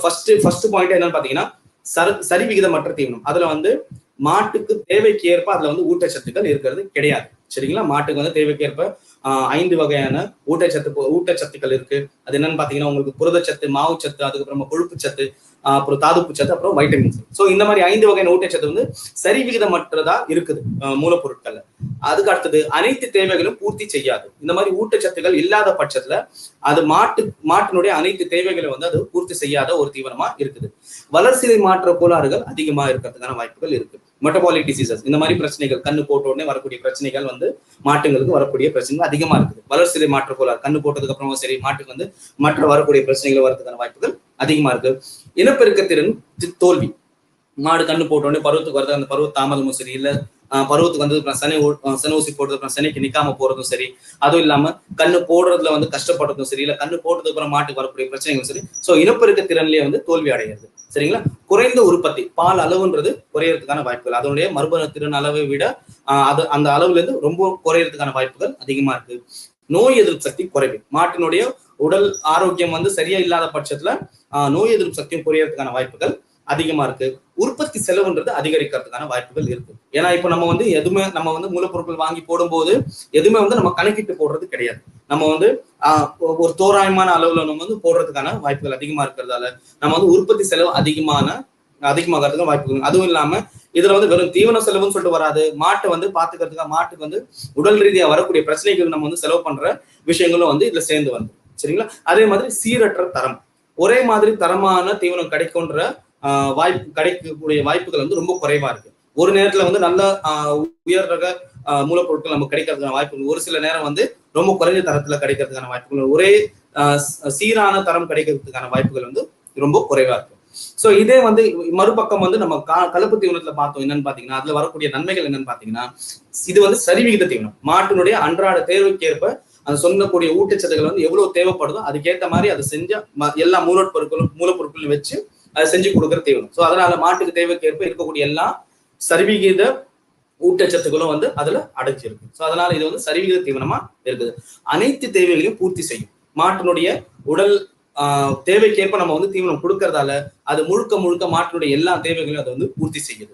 ஃபர்ஸ்ட் ஃபர்ஸ்ட் பாயிண்ட் என்னன்னு பாத்தீங்கன்னா சர சரி விகிதமற்ற தீவனம். அதுல வந்து மாட்டுக்கு தேவைக்கு ஏற்ப அதுல வந்து ஊட்டச்சத்துக்கள் இருக்கிறது கிடையாது. சரிங்களா? மாட்டுக்கு வந்து தேவைக்கு ஏற்ப ஆஹ், ஐந்து வகையான ஊட்டச்சத்து ஊட்டச்சத்துக்கள் இருக்கு. அது என்னன்னு பாத்தீங்கன்னா உங்களுக்கு புரதச்சத்து மாவுச்சத்து அதுக்கப்புறமா கொழுப்புச்சத்து ஆஹ், அப்புறம் தாதுப்பு சத்து அப்புறம் வைட்டமின்ஸ் ஸோ இந்த மாதிரி ஐந்து வகையான ஊட்டச்சத்து வந்து சரி விகிதமற்றதா இருக்குது மூலப்பொருட்கள்ல. அதுக்கு அடுத்தது அனைத்து தேவைகளும் பூர்த்தி செய்யாது. இந்த மாதிரி ஊட்டச்சத்துகள் இல்லாத பட்சத்துல அது மாட்டு மாட்டினுடைய அனைத்து தேவைகளை வந்து அது பூர்த்தி செய்யாத ஒரு தீவனமா இருக்குது. வளர்சிதை மாற்ற கோளாறுகள் அதிகமா இருக்கிறதுக்கான வாய்ப்புகள் இருக்கு. மெட்டபாலிக் டிசீசஸ் இந்த மாதிரி பிரச்சனைகள் கண்ணு போட்ட உடனே வரக்கூடிய பிரச்சனைகள் வந்து மாட்டுங்களுக்கு வரக்கூடிய பிரச்சனைகள் அதிகமா இருக்குது. வளர்சிதை மாற்ற கோளாறு கண்ணு போட்டதுக்கு அப்புறமும் சரி மாட்டுக்கு வந்து மற்ற வரக்கூடிய பிரச்சனைகள் வரதுக்கான வாய்ப்புகள் அதிகமா இருக்கு. இனப்பெருக்கத்திறன் தோல்வி. மாடு கண்ணு போட்ட உடனே பருவத்துக்கு வரது அந்த பருவ தாமதமும் சரி இல்ல பருவத்துக்கு வந்து அப்புறம் சனை ஊ- ஊசி போடுறது அப்புறம் சனைக்கு நிக்காம போறதும் சரி அதுவும் இல்லாம கண்ணு போடுறதுல வந்து கஷ்டப்படுறதும் சரி இல்ல கண்ணு போட்டதுக்கு அப்புறம் மாட்டுக்கு வரக்கூடிய பிரச்சனைகளும் சரி. சோ இனப்பெருக்க திறன்லயே வந்து தோல்வி அடைகிறது சரிங்களா? குறைந்த உற்பத்தி பால் அளவுன்றது குறையறதுக்கான வாய்ப்புகள். அதனுடைய மறுபண திறன் அளவை விட அது அந்த அளவுல இருந்து ரொம்ப குறையறதுக்கான வாய்ப்புகள் அதிகமா இருக்கு. நோய் எதிர்ப்பு சக்தி குறைவு. மாட்டினுடைய உடல் ஆரோக்கியம் வந்து சரியா இல்லாத பட்சத்துல ஆஹ் நோய் எதிர்ப்பு சக்தியும் குறையறதுக்கான வாய்ப்புகள் அதிகமா இருக்கு. உற்பத்தி செலவுன்றது அதிகரிக்கிறதுக்கான வாய்ப்புகள் இருக்கு. ஏன்னா இப்போ நம்ம வந்து எதுவுமே நம்ம வந்து மூலப்பொருட்கள் வாங்கி போடும்போது எதுவுமே வந்து நம்ம கணக்கிட்டு போடுறது கிடையாது. நம்ம வந்து ஆஹ் ஒரு தோராயமான அளவுல நம்ம வந்து போடுறதுக்கான வாய்ப்புகள் அதிகமா இருக்கிறதால நம்ம வந்து உற்பத்தி செலவு அதிகமான அதிகமாகிறதுக்கு வாய்ப்புகள் அதுவும் இல்லாம இதுல வந்து வெறும் தீவன செலவுன்னு சொல்லிட்டு வராது. மாட்டை வந்து பாத்துக்கிறதுக்காக மாட்டுக்கு வந்து உடல் ரீதியா வரக்கூடிய பிரச்சனைகள் நம்ம வந்து செலவு பண்ற விஷயங்களும் வந்து இதுல சேர்ந்து வந்து சரிங்களா? அதே மாதிரி சீரற்ற தரம். ஒரே மாதிரி தரமான தீவனம் கிடைக்கும்ன்ற வாய்ப்பு கிடைக்கக்கூடிய வாய்ப்புகள் வந்து ரொம்ப குறைவா இருக்கு. ஒரு நேரத்துல வந்து நல்ல ஆஹ் உயர் ரக ஆஹ் மூலப்பொருட்கள் நமக்கு கிடைக்கிறதுக்கான வாய்ப்புகள். ஒரு சில நேரம் வந்து ரொம்ப குறைஞ்ச தரத்துல கிடைக்கிறதுக்கான வாய்ப்புகள். ஒரே ஆஹ் சீரான தரம் கிடைக்கிறதுக்கான வாய்ப்புகள் வந்து ரொம்ப குறைவா இருக்கு. சோ இதே வந்து மறுபக்கம் வந்து நம்ம கா- கலப்பு தீவனத்துல பார்த்தோம் என்னன்னு பாத்தீங்கன்னா அதுல வரக்கூடிய நன்மைகள் என்னன்னு பாத்தீங்கன்னா இது வந்து சரிவிகித தீவனம். மாட்டினுடைய அன்றாட தேவைக்கு அது சொல்லக்கூடிய ஊட்டச்சத்துக்கள் வந்து எவ்வளவு தேவைப்படுதோ அதுக்கேற்ற மாதிரி அதை செஞ்ச ம- எல்லா மூலப்பொருட்களும் மூலப்பொருட்களும் வச்சு அதை செஞ்சு கொடுக்குற தீவனம். ஸோ அதனால மாட்டுக்கு தேவைக்கேற்ப இருக்கக்கூடிய எல்லா சரிவிகித ஊட்டச்சத்துக்களும் வந்து அதுல அடைச்சிருக்கு ஸோ அதனால இது வந்து சரிவிகித தீவனமா இருக்குது. அனைத்து தேவைகளையும் பூர்த்தி செய்யும். மாட்டினுடைய உடல் தேவைக்கேற்ப நம்ம வந்து தீவனம் கொடுக்கறதால அது முழுக்க முழுக்க மாட்டினுடைய எல்லா தேவைகளையும் அது வந்து பூர்த்தி செய்யுது.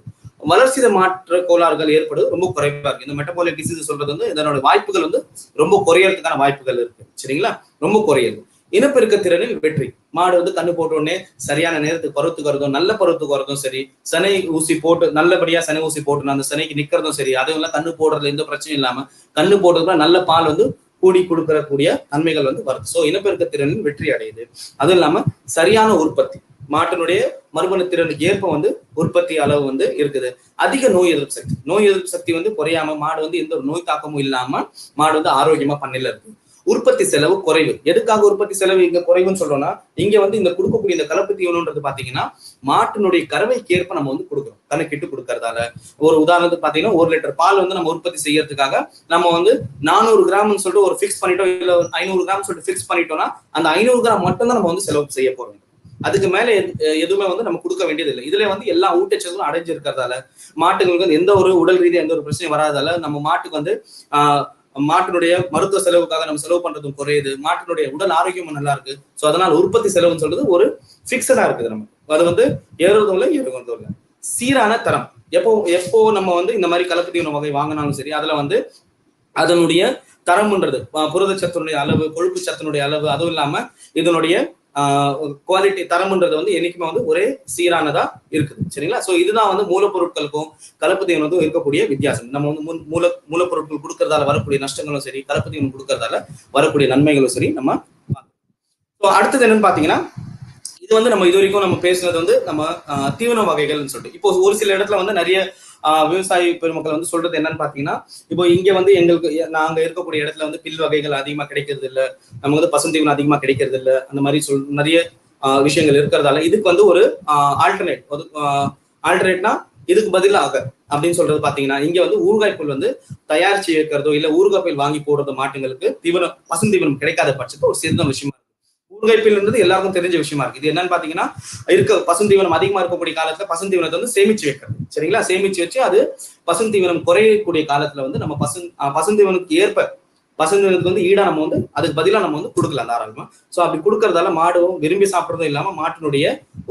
வளர்ச்சித மாற்ற கோளாறுகள் ஏற்படுவது ரொம்ப குறைவா இருக்கு. இந்த மெட்டபாலிக் டிசீஸ் சொல்றது வந்து இதனோட வாய்ப்புகள் வந்து ரொம்ப குறையறதுக்கான வாய்ப்புகள் இருக்கு. சரிங்களா? ரொம்ப குறையுது இனப்பெருக்க திறனில் வெற்றி. மாடு வந்து கண்ணு போட்ட உடனே சரியான நேரத்துக்கு பருவத்துக்கு வரதும் நல்ல பருவத்துக்கு வரதும் சரி சனை ஊசி போட்டு நல்லபடியா சனை ஊசி போட்டு அந்த சனைக்கு நிக்கிறதும் சரி அதுவும் எல்லாம் கண்ணு போடுறதுல எந்த பிரச்சனையும் இல்லாம கண்ணு போடுறதுல நல்ல பால் வந்து கூடி கொடுக்கறக்கூடிய நன்மைகள் வந்து வருது. ஸோ இனப்பெருக்க திறனில் வெற்றி அடையுது. அதுவும் இல்லாம சரியான உற்பத்தி. மாட்டினுடைய மறுபண திறனுக்கு ஏற்ப வந்து உற்பத்தி அளவு வந்து இருக்குது. அதிக நோய் எதிர்ப்பு சக்தி. நோய் எதிர்ப்பு சக்தி வந்து குறையாம மாடு வந்து எந்த ஒரு நோய் தாக்கமும் இல்லாம மாடு வந்து ஆரோக்கியமா பண்ணல இருக்கு. உற்பத்தி செலவு குறைவு. எதுக்காக உற்பத்தி செலவு இங்க குறைவுன்னு சொல்றோம்னா இங்க வந்து இந்த கொடுக்கக்கூடிய இந்த கலப்பு தீவனம்ன்றது பாத்தீங்கன்னா மாட்டினுடைய கறவைக்கு ஏற்ப நம்ம வந்து கொடுக்குறோம். கணக்கிட்டு கொடுக்கறதால. ஒரு உதாரணத்துக்கு பாத்தீங்கன்னா ஒரு லிட்டர் பால் வந்து நம்ம உற்பத்தி செய்யறதுக்காக நம்ம வந்து நானூறு கிராம்னு சொல்லிட்டு ஒரு ஃபிக்ஸ் பண்ணிட்டோம் இல்ல ஐநூறு கிராம் சொல்லிட்டு ஃபிக்ஸ் பண்ணிட்டோம்னா அந்த ஐநூறு கிராம் மட்டும் தான் நம்ம வந்து செலவு செய்ய போறோம். அதுக்கு மேல எதுவுமே வந்து நம்ம கொடுக்க வேண்டியது இல்லை இதுல வந்து எல்லா ஊட்டச்சத்தும் அடைஞ்சு இருக்கிறதால வந்து எந்த ஒரு உடல் ரீதியாக எந்த ஒரு பிரச்சனையும் வராதால நம்ம மாட்டுக்கு வந்து ஆஹ் மாட்டினுடைய மருத்துவ செலவுக்காக நம்ம செலவு பண்றதும் குறையுது. மாட்டினுடைய உடல் ஆரோக்கியமும் நல்லா இருக்கு. ஸோ அதனால உற்பத்தி செலவுன்னு சொல்றது ஒரு ஃபிக்ஸடா இருக்குது நம்ம அது வந்து ஏறுவதும் இல்லை ஏறுவதும் இல்லை சீரான தரம். எப்போ எப்போ நம்ம வந்து இந்த மாதிரி கலப்பத்தீவன வகை வாங்கினாலும் சரி அதுல வந்து அதனுடைய தரம்ன்றது புரதச்சத்தினுடைய அளவு கொழுப்பு சத்தினுடைய அளவு அதுவும் இல்லாம இதனுடைய குவாலிட்டி தரம்ன்றது வந்து என்னைக்குமே வந்து ஒரே சீரானதா இருக்குது. சரிங்களா? ஸோ இதுதான் வந்து மூலப்பொருட்களுக்கும் கலப்பு தீவனத்துக்கும் இருக்கக்கூடிய வித்தியாசம். நம்ம வந்து மூல மூலப்பொருட்கள் கொடுக்கறதால வரக்கூடிய நஷ்டங்களும் சரி கலப்பு தீவனம் கொடுக்கறதால வரக்கூடிய நன்மைகளும் சரி நம்ம ஸோ அடுத்தது என்னன்னு பாத்தீங்கன்னா இது வந்து நம்ம இது வரைக்கும் நம்ம பேசுனது வந்து நம்ம தீவன வகைகள்னு சொல்லிட்டு. இப்போ ஒரு சில இடத்துல வந்து நிறைய விவசாயி பெருமக்கள் வந்து சொல்றது என்னன்னு பாத்தீங்கன்னா இப்போ இங்க வந்து எங்களுக்கு நாங்க இருக்கக்கூடிய இடத்துல வந்து பில் வகைகள் அதிகமா கிடைக்கிறது இல்ல. நமக்கு வந்து பசுந்தீவனம் அதிகமா கிடைக்கிறது இல்ல. அந்த மாதிரி சொல் நிறைய விஷயங்கள் இருக்கிறதால இதுக்கு வந்து ஒரு ஆல்டர்னேட் ஆல்டர்னேட்னா இதுக்கு பதிலாக அப்படின்னு சொல்றது பாத்தீங்கன்னா இங்க வந்து ஊறுகாய்ப்புல் வந்து தயாரிச்சு வைக்கிறதோ இல்ல ஊறுகாய்ப்புல் வாங்கி போடுறதோ மாட்டுங்களுக்கு தீவனம் பசுந்தீவனம் கிடைக்காத பட்சத்துக்கு ஒரு சிறந்த விஷயமா ஊர்கைப்பில்ன்றது எல்லாருக்கும் தெரிஞ்ச விஷயமா இருக்கு. இது என்னன்னு பாத்தீங்கன்னா இருக்க பசுந்தீவனம் அதிகமா இருக்கக்கூடிய காலத்துல பசுந்தீவனத்தை வந்து சேமிச்சு வைக்கிறது. சரிங்களா? சேமிச்சு வச்சு அது பசுந்தீவனம் குறையக்கூடிய காலத்துல வந்து நம்ம பசு பசுந்தீவனுக்கு ஏற்ப பசுந்தீவனத்துக்கு வந்து ஈடா நம்ம வந்து அதுக்கு பதிலாக நம்ம வந்து கொடுக்கலாம் தாராளமா. ஸோ அப்படி கொடுக்கறதால மாடும் விரும்பி சாப்பிட்றதும் இல்லாம மாட்டினுடைய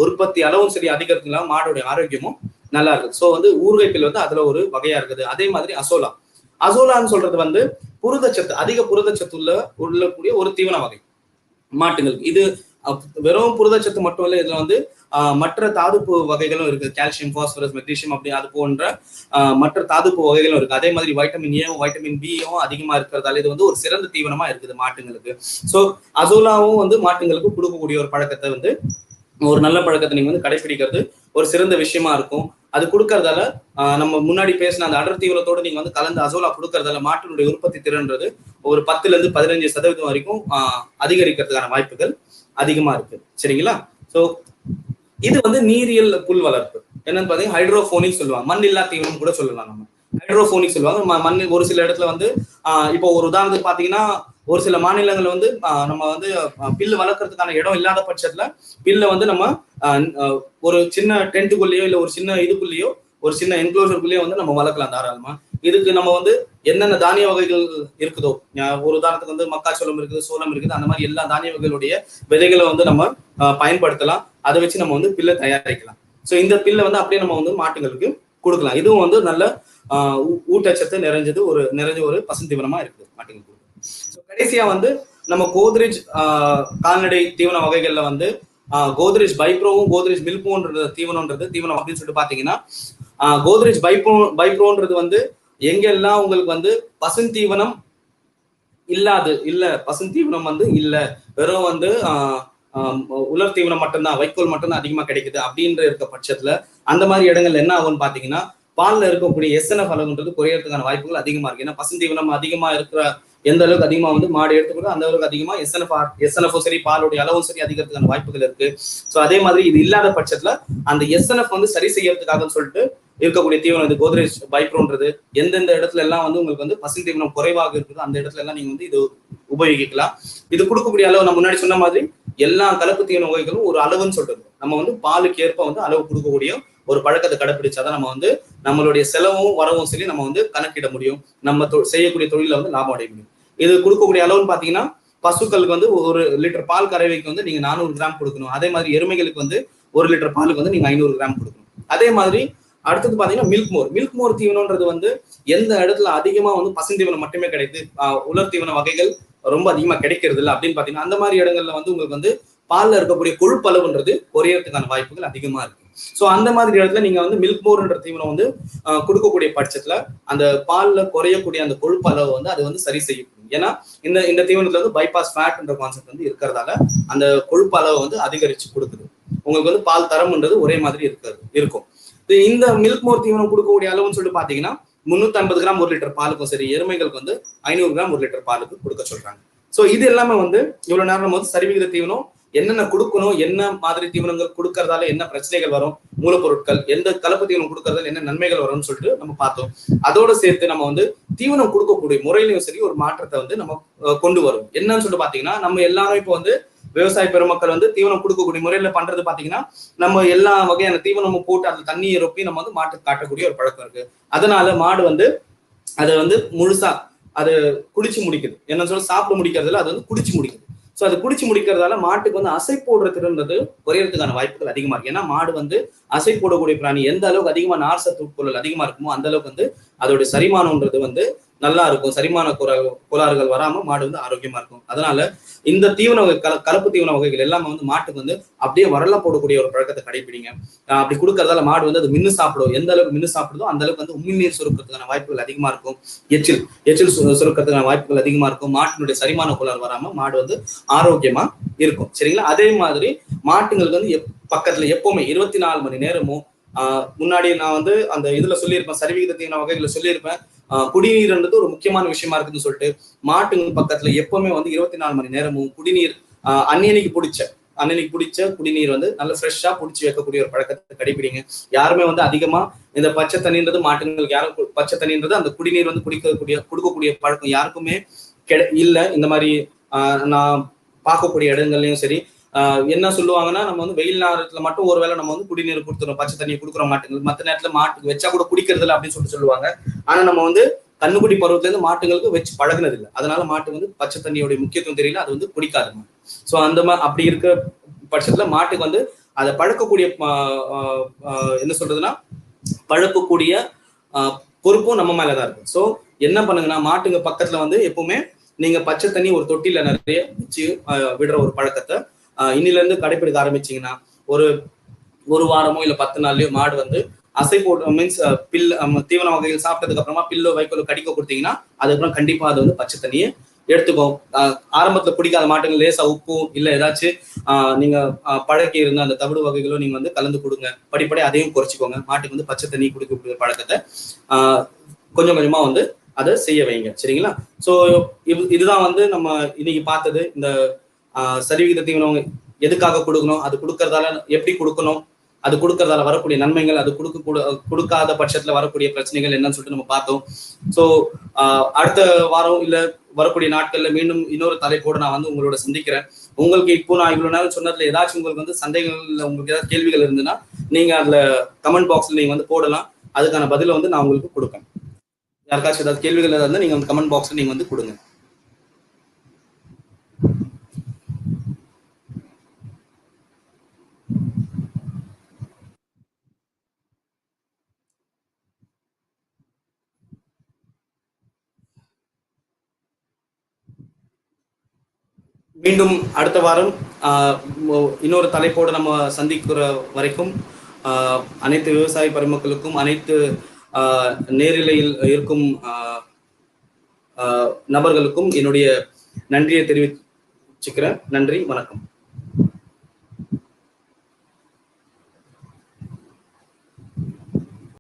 உற்பத்தி அளவும் சரி அதிகரிக்கும் இல்லாம மாடுடைய ஆரோக்கியமும் நல்லா இருக்கு ஸோ வந்து ஊர்கைப்பில் வந்து அதுல ஒரு வகையா இருக்குது. அதே மாதிரி அசோலா. அசோலான்னு சொல்றது வந்து புரதச்சத்து அதிக புரதச்சத்து உள்ள உள்ளக்கூடிய ஒரு தீவன வகை. மாட்டுங்களுக்கு. இது வெறும் புரதச்சத்து மட்டும் இல்லை இதுல வந்து மற்ற தாதுப்பு வகைகளும் இருக்கு கால்சியம் பாஸ்பரஸ் மெக்னீஷியம் அப்படி அது போன்ற மற்ற தாதுப்பு வகைகளும் இருக்கு. அதே மாதிரி வைட்டமின் ஏவும் வைட்டமின் பியும் அதிகமா இருக்கிறதால இது வந்து ஒரு சிறந்த தீவனமா இருக்குது மாட்டுங்களுக்கு. ஸோ அசோலாவும் வந்து மாட்டுங்களுக்கு கொடுக்கக்கூடிய ஒரு பழக்கத்தை வந்து ஒரு நல்ல பழக்கத்தை நீங்க வந்து கடைபிடிக்கிறது ஒரு சிறந்த விஷயமா இருக்கும். அது கொடுக்கறதால நம்ம முன்னாடி பேசின அந்த அடர் தீவிரத்தோட நீங்க வந்து கலந்து அசோலா கொடுக்கறதால மாட்டினுடைய உற்பத்தி திறன்றது ஒரு பத்துல இருந்து பதினஞ்சு சதவீதம் வரைக்கும் அதிகரிக்கிறதுக்கான வாய்ப்புகள் அதிகமா இருக்கு. சரிங்களா? சோ இது வந்து நீரியல் புல் வளர்ப்பு. என்னன்னு பாத்தீங்கன்னா ஹைட்ரோபோனிக் சொல்லுவாங்க. மண் இல்லா தீவிரம் கூட சொல்லலாம் நம்ம. ஹைட்ரோபோனிக் சொல்லுவாங்க. மண் ஒரு சில இடத்துல வந்து இப்போ ஒரு உதாரணத்துக்கு பாத்தீங்கன்னா ஒரு சில மாநிலங்கள் வந்து நம்ம வந்து பில்லு வளர்க்கறதுக்கான இடம் இல்லாத பட்சத்துல பில்ல வந்து நம்ம ஒரு சின்ன டென்ட்டுக்குள்ளேயோ இல்ல ஒரு சின்ன இதுக்குள்ளேயோ ஒரு சின்ன என்க்ளோசருக்குள்ளேயோ வந்து நம்ம வளர்க்கலாம் தாராளமா. இதுக்கு நம்ம வந்து என்னென்ன தானிய வகைகள் இருக்குதோ ஒரு உதாரணத்துக்கு வந்து மக்காச்சோளம் இருக்குது சோளம் இருக்குது அந்த மாதிரி எல்லா தானிய வகைகளுடைய விதைகளை வந்து நம்ம பயன்படுத்தலாம். அதை வச்சு நம்ம வந்து பில்லை தயாரிக்கலாம். ஸோ இந்த பில்லை வந்து அப்படியே நம்ம வந்து மாட்டுங்களுக்கு கொடுக்கலாம். இதுவும் வந்து நல்ல ஊட்டச்சத்து நிறைஞ்சது ஒரு நிறைஞ்ச ஒரு பசுந்தீவனமா இருக்குது மாட்டுங்களுக்கு. கடைசியா வந்து நம்ம கோத்ரேஜ் கால்நடை தீவன வகைகள்ல வந்து கோத்ரேஜ் பைப்ரோவும் கோத்ரேஜ் மில்போன்றது தீவனம்ன்றது தீவனம் அப்படின்னு சொல்லிட்டு பாத்தீங்கன்னா கோத்ரேஜ் பைப்ரோ பைப்ரோன்றது வந்து எங்கெல்லாம் உங்களுக்கு வந்து பசுந்தீவனம் இல்லாது இல்ல பசுந்தீவனம் வந்து இல்ல வெறும் வந்து உலர் தீவனம் மட்டும்தான் வைக்கோல் மட்டும்தான் அதிகமா கிடைக்குது அப்படின்ற இருக்க பட்சத்துல அந்த மாதிரி இடங்கள்ல என்ன ஆகும்னு பாத்தீங்கன்னா பால்ல இருக்கக்கூடிய எஸ்என்எஃப் அளவுன்றது குறையறதுக்கான வாய்ப்புகள் அதிகமா இருக்கு. ஏன்னா பசுந்தீவனம் அதிகமா இருக்கிற எந்த அளவுக்கு அதிகமா வந்து மாடு எடுத்துக்கூட அந்த அளவுக்கு அதிகமா எஸ்என்எஃப் எஸ்என்எஃப் சரி பாலுடைய அளவும் சரி அதிகரிக்கிறதுக்கான வாய்ப்புகள் இருக்கு. ஸோ அதே மாதிரி இது இல்லாத பட்சத்துல அந்த எஸ்என்எஃப் வந்து சரி செய்யறதுக்காக சொல்லிட்டு இருக்கக்கூடிய தீவனம் இது கோத்ரேஜ் பைப்ரோன்றது எந்தெந்த இடத்துல எல்லாம் வந்து உங்களுக்கு வந்து பசு தீவனம் குறைவாக இருக்குது அந்த இடத்துல எல்லாம் நீங்க வந்து இது உபயோகிக்கலாம். இது கொடுக்கக்கூடிய அளவு நம்ம முன்னாடி சொன்ன மாதிரி எல்லா கலப்பு தீவன வகைகளும் ஒரு அளவுன்னு சொல்றது. நம்ம வந்து பாலுக்கு ஏற்ப வந்து அளவு கொடுக்கக்கூடிய ஒரு பழக்கத்தை கடைபிடிச்சாதான் நம்ம வந்து நம்மளுடைய செலவும் வரவும் சரி நம்ம வந்து கணக்கிட முடியும். நம்ம செய்யக்கூடிய தொழில வந்து லாபம் அடைய முடியும். இது கொடுக்கக்கூடிய அளவுன்னு பாத்தீங்கன்னா பசுக்களுக்கு வந்து ஒரு லிட்டர் பால் கறவைக்கு வந்து நீங்க நானூறு கிராம் கொடுக்கணும். அதே மாதிரி எருமைகளுக்கு வந்து ஒரு லிட்டர் பாலுக்கு வந்து நீங்க ஐநூறு கிராம் கொடுக்கணும். அதே மாதிரி அடுத்தது பாத்தீங்கன்னா மில்க் மோர் மில்க் மோர் தீவனம்ன்றது வந்து எந்த இடத்துல அதிகமா வந்து பசுந்தீவனம் மட்டுமே கிடைக்குது? உலர் தீவன வகைகள் ரொம்ப அதிகமா கிடைக்கிறது இல்லை அப்படின்னு பாத்தீங்கன்னா அந்த மாதிரி இடங்கள்ல வந்து உங்களுக்கு வந்து பால்ல இருக்கக்கூடிய கொழுப்பளவுன்றது குறையறதுக்கான வாய்ப்புகள் அதிகமா இருக்கு. ஸோ அந்த மாதிரி இடத்துல நீங்க வந்து மில்க் மோர்ன்ற தீவனம் வந்து கொடுக்கக்கூடிய பட்சத்துல அந்த பால்ல குறையக்கூடிய அந்த கொழுப்பு வந்து அது வந்து சரி செய்யும். ஏன்னா இந்த இந்த தீவனத்துல வந்து பைபாஸ் ஃபேட்ன்ற கான்செப்ட் வந்து இருக்கிறதால அந்த கொழுப்பு அளவை வந்து அதிகரிச்சு கொடுக்குது. உங்களுக்கு வந்து பால் தரம்ன்றது ஒரே மாதிரி இருக்காது இருக்கும். இந்த மில்க் மோர் தீவனம் கொடுக்கக்கூடிய அளவுன்னு சொல்லிட்டு பாத்தீங்கன்னா முன்னூத்தி ஐம்பது கிராம் ஒரு லிட்டர் பாலுக்கும் சரி எருமைகளுக்கு வந்து ஐநூறு கிராம் ஒரு லிட்டர் பாலுக்கு கொடுக்க சொல்றாங்க. சோ இது எல்லாமே வந்து இவ்வளவு நேரம் நம்ம வந்து சரிவிகித தீவனம் என்னென்ன கொடுக்கணும் என்ன மாதிரி தீவனங்கள் கொடுக்கறதால என்ன பிரச்சனைகள் வரும் மூலப்பொருட்கள் எந்த கலப்பு தீவனம் கொடுக்கறதால என்ன நன்மைகள் வரும்னு சொல்லிட்டு நம்ம பார்த்தோம். அதோட சேர்த்து நம்ம வந்து தீவனம் கொடுக்கக்கூடிய முறையிலையும் சரி ஒரு மாற்றத்தை வந்து நம்ம கொண்டு வரும். என்னன்னு சொல்லிட்டு பாத்தீங்கன்னா நம்ம எல்லாரும் இப்போ வந்து விவசாய பெருமக்கள் வந்து தீவனம் கொடுக்கக்கூடிய முறையில பண்றது பாத்தீங்கன்னா நம்ம எல்லா வகையான தீவனமும் போட்டு அதுல தண்ணியை ரொப்பி நம்ம வந்து மாட்டு காட்டக்கூடிய ஒரு பழக்கம் இருக்கு. அதனால மாடு வந்து அதை வந்து முழுசா அது குடிச்சு முடிக்குது. என்ன சொல்ல சாப்பிட முடிக்கிறதுல அது வந்து குடிச்சு முடிக்குது. ஸோ அது குடிச்சு முடிக்கிறதால மாட்டுக்கு வந்து அசை போடுறதுன்றது குறையறதுக்கான வாய்ப்புகள் அதிகமா இருக்கு. ஏன்னா மாடு வந்து அசை போடக்கூடிய பிராணி எந்த அளவுக்கு அதிகமா நார் சத்து உட்கொள்ளல் அதிகமா இருக்குமோ அந்த அளவுக்கு வந்து அதோட சரிமானம்ன்றது வந்து நல்லா இருக்கும். சரிமான குற கோளாறுகள் வராம மாடு வந்து ஆரோக்கியமா இருக்கும். அதனால இந்த தீவன வகை கல கலப்பு தீவன வகைகள் எல்லாமே வந்து மாட்டுக்கு வந்து அப்படியே வரல போடக்கூடிய ஒரு பழக்கத்தை கடைபிடிங்க அப்படி கொடுக்கறதால மாடு வந்து அது மின்னு சாப்பிடும். எந்த அளவுக்கு மின்னு சாப்பிடுதோ அந்த அளவுக்கு வந்து உமிழ்நீர் சுருக்கிறதுக்கான வாய்ப்புகள் அதிகமா இருக்கும். எச்சில் எச்சில் சு- சுருக்கிறதுக்கான வாய்ப்புகள் அதிகமா இருக்கும். மாட்டினுடைய சரிமான குளர் வராம மாடு வந்து ஆரோக்கியமா இருக்கும். சரிங்களா? அதே மாதிரி மாட்டுங்களுக்கு வந்து எப் பக்கத்துல எப்பவுமே இருபத்தி நாலு மணி நேரமும் ஆஹ் முன்னாடி நான் வந்து அந்த இதுல சொல்லியிருப்பேன் சரிவிகித தீவன வகைகளை சொல்லியிருப்பேன். குடிநீர்ன்றது ஒரு முக்கியமான விஷயமா இருக்குன்னு சொல்லிட்டு மாட்டுங்க பக்கத்துல எப்பவுமே வந்து இருபத்தி நாலு மணி நேரமும் குடிநீர் ஆஹ் அன்னன்னைக்கு பிடிச்ச அன்னன்னைக்கு பிடிச்ச குடிநீர் வந்து நல்ல ஃப்ரெஷ்ஷா பிடிச்சி வைக்கக்கூடிய ஒரு பழக்கத்தை கடைபிடிங்க. யாருமே வந்து அதிகமா இந்த பச்சை தண்ணின்றது மாட்டுங்களுக்கு யாரும் பச்சை தண்ணின்றது அந்த குடிநீர் வந்து குடிக்கக்கூடிய கொடுக்கக்கூடிய பழக்கம் யாருக்குமே கெட இல்லை. இந்த மாதிரி ஆஹ் நான் பார்க்கக்கூடிய இடங்கள்லயும் சரி என்ன சொல்லுவாங்கன்னா நம்ம வந்து வெயில் நேரத்துல மட்டும் ஒருவேளை நம்ம வந்து குடிநீர் கொடுத்துறோம் பச்சை தண்ணி கொடுக்குற மாட்டுங்களுக்கு மற்ற நேரத்துல மாட்டுக்கு வச்சா கூட குடிக்கிறது இல்லை அப்படின்னு சொல்லிட்டு சொல்லுவாங்க. ஆனா நம்ம வந்து கண்ணுக்குடி பருவத்துல இருந்து மாட்டுங்களுக்கு வச்சு பழகுனது இல்லை. அதனால மாட்டு வந்து பச்சை தண்ணியோட முக்கியத்துவம் தெரியல அது வந்து குடிக்காது மாடு ஸோ அந்த மாதிரி அப்படி இருக்க பட்சத்துல மாட்டுக்கு வந்து அதை பழக்கக்கூடிய என்ன சொல்றதுன்னா பழக்கக்கூடிய பொறுப்பும் நம்ம மேலதான் இருக்கும் ஸோ என்ன பண்ணுங்கன்னா மாட்டுங்க பக்கத்துல வந்து எப்பவுமே நீங்க பச்சை தண்ணி ஒரு தொட்டில நிறைய வச்சு விடுற ஒரு பழக்கத்தை ஆஹ் கடைபிடிக்க ஆரம்பிச்சிங்கன்னா ஒரு ஒரு வாரமோ இல்லை பத்து நாள்லயோ மாடு வந்து அசை போட்டு uh, மீன்ஸ் பில் uh, um, தீவன வகைகள் சாப்பிட்டதுக்கு அப்புறமா பில்லோ வைக்கோலோ கடிக்க கொடுத்தீங்கன்னா அதுக்கப்புறம் கண்டிப்பா அது வந்து பச்சை தண்ணியை எடுத்துக்கும் ஆரம்பத்தில் ஆரம்பத்துல பிடிக்காத மாட்டுங்க லேசா உப்பு இல்ல ஏதாச்சும் நீங்கள் நீங்க பழக்கி இருந்த அந்த தவிடு வகைகளும் நீங்க வந்து கலந்து கொடுங்க. படிப்படி அதையும் குறைச்சிக்கோங்க. மாட்டுக்கு வந்து பச்சை தண்ணி குடிக்கக்கூடிய பழக்கத்தை கொஞ்சம் கொஞ்சமா வந்து அதை செய்ய வைங்க. சரிங்களா? ஸோ இது இதுதான் வந்து நம்ம இன்னைக்கு பார்த்தது இந்த சரிவிகித தீவனம் எதுக்காக கொடுக்கணும்? அது கொடுக்கறதால எப்படி கொடுக்கணும்? அது கொடுக்கறதால வரக்கூடிய நன்மைகள் அது கொடுக்க கூட கொடுக்காத பட்சத்துல வரக்கூடிய பிரச்சனைகள் என்னன்னு சொல்லிட்டு நம்ம பார்த்தோம். ஸோ அடுத்த வாரம் இல்ல வரக்கூடிய நாட்கள்ல மீண்டும் இன்னொரு தலைப்போடு நான் வந்து உங்களோட சந்திக்கிறேன். உங்களுக்கு இப்போ நான் இவ்வளவு நேரம் சொன்னதுல ஏதாச்சும் உங்களுக்கு வந்து சந்தேகங்கள் உங்களுக்கு ஏதாவது கேள்விகள் இருந்ததுன்னா நீங்க அதுல கமெண்ட் பாக்ஸ்ல நீங்க வந்து போடலாம். அதுக்கான பதிலை வந்து நான் உங்களுக்கு கொடுப்பேன். யாருக்காச்சும் ஏதாவது கேள்விகள் ஏதாவது இருந்தா நீங்க கமெண்ட் பாக்ஸ்ல நீங்க வந்து கொடுங்க. மீண்டும் அடுத்த வாரம் ஆஹ் இன்னொரு தலைப்போடு நம்ம சந்திக்கிற வரைக்கும் ஆஹ் அனைத்து விவசாய பெருமக்களுக்கும் அனைத்து ஆஹ் நேரிலையில் இருக்கும் ஆஹ் ஆஹ் நபர்களுக்கும் என்னுடைய நன்றியை தெரிவிச்சுக்கிறேன். நன்றி வணக்கம்.